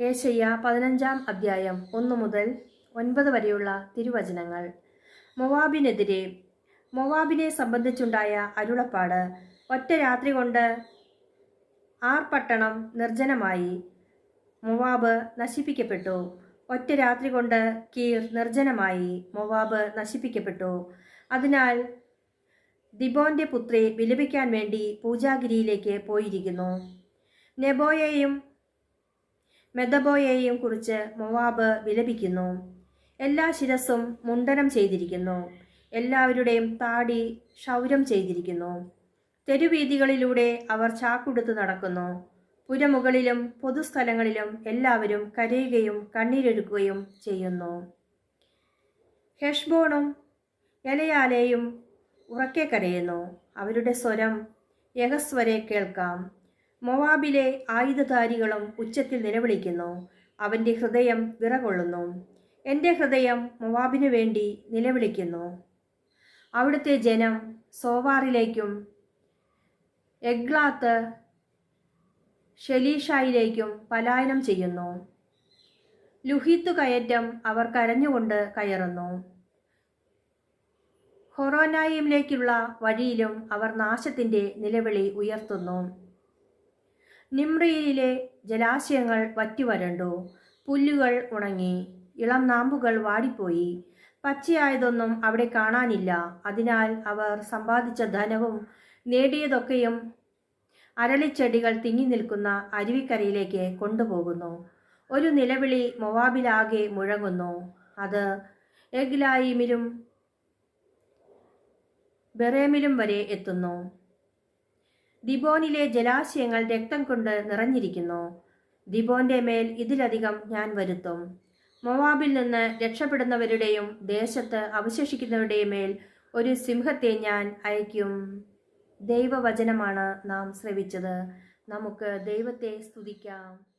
ഏശയ്യ പതിനഞ്ചാം അധ്യായം ഒന്നു മുതൽ ഒൻപത് വരെയുള്ള തിരുവചനങ്ങൾ. മൊവാബിനെതിരെ മൊവാബിനെ സംബന്ധിച്ചുണ്ടായ അരുളപ്പാട് ഒറ്റ രാത്രി കൊണ്ട് ആർ പട്ടണം നിർജനമായി. മൊവാബ് നശിപ്പിക്കപ്പെട്ടു. ഒറ്റ രാത്രി കൊണ്ട് കീർ നിർജനമായി. മൊവാബ് നശിപ്പിക്കപ്പെട്ടു. അതിനാൽ ദിബോന്റെ പുത്രി വിലപിക്കാൻ വേണ്ടി പൂജാഗിരിയിലേക്ക് പോയിരിക്കുന്നു. നെബോയെയും മെദബോയെയും കുറിച്ച് മൊവാബ് വിലപിക്കുന്നു. എല്ലാ ശിരസും മുണ്ടനം ചെയ്തിരിക്കുന്നു. എല്ലാവരുടെയും താടി ക്ഷൗരം ചെയ്തിരിക്കുന്നു. തെരുവീതികളിലൂടെ അവർ ചാക്കുടുത്ത് നടക്കുന്നു. പുരമുകളിലും പൊതുസ്ഥലങ്ങളിലും എല്ലാവരും കരയുകയും കണ്ണീരൊഴുക്കുകയും ചെയ്യുന്നു. ഹെഷ്ബോണും എലയാലയും ഉറക്കെ കരയുന്നു. അവരുടെ സ്വരം യഹസ്വരെ കേൾക്കാം. മൊവാബിലെ ആയുധധാരികളും ഉച്ചത്തിൽ നിലവിളിക്കുന്നു. അവന്റെ ഹൃദയം വിറകൊള്ളുന്നു. എന്റെ ഹൃദയം മൊവാബിനു വേണ്ടി നിലവിളിക്കുന്നു. അവിടുത്തെ ജനം സോവാറിലേക്കും എഗ്ലാത്ത് ഷെലീഷായിലേക്കും പലായനം ചെയ്യുന്നു. ലുഹിത്ത് കയറ്റം അവർ കരഞ്ഞുകൊണ്ട് കയറുന്നു. ഹൊറോനായിമിലേക്കുള്ള വഴിയിലും അവർ നാശത്തിന്റെ നിലവിളി ഉയർത്തുന്നു. നിമ്രിയിലെ ജലാശയങ്ങൾ വറ്റിവരണ്ടു പുല്ലുകൾ ഉണങ്ങി ഇളം നാമ്പുകൾ വാടിപ്പോയി. പച്ചയായതൊന്നും അവിടെ കാണാനില്ല. അതിനാൽ അവർ സമ്പാദിച്ച ധനവും നേടിയതൊക്കെയും അരളിച്ചെടികൾ തിങ്ങി നിൽക്കുന്ന അരുവിക്കരയിലേക്ക് കൊണ്ടുപോകുന്നു. ഒരു നിലവിളി മൊവാബിലാകെ മുഴങ്ങുന്നു. അത് എഗ്ലായിമിലും ബെറേമിലും വരെ എത്തുന്നു. ദിബോനിലെ ജലാശയങ്ങൾ രക്തം കൊണ്ട് നിറഞ്ഞിരിക്കുന്നു. ദിബോന്റെ മേൽ ഇതിലധികം ഞാൻ വരുത്തും. മൊവാബിൽ നിന്ന് രക്ഷപ്പെടുന്നവരുടെയും ദേശത്ത് അവശേഷിക്കുന്നവരുടെയും മേൽ ഒരു സിംഹത്തെ ഞാൻ അയക്കും ദൈവവചനമാണ് നാം ശ്രവിച്ചത്. നമുക്ക് ദൈവത്തെ സ്തുതിക്കാം.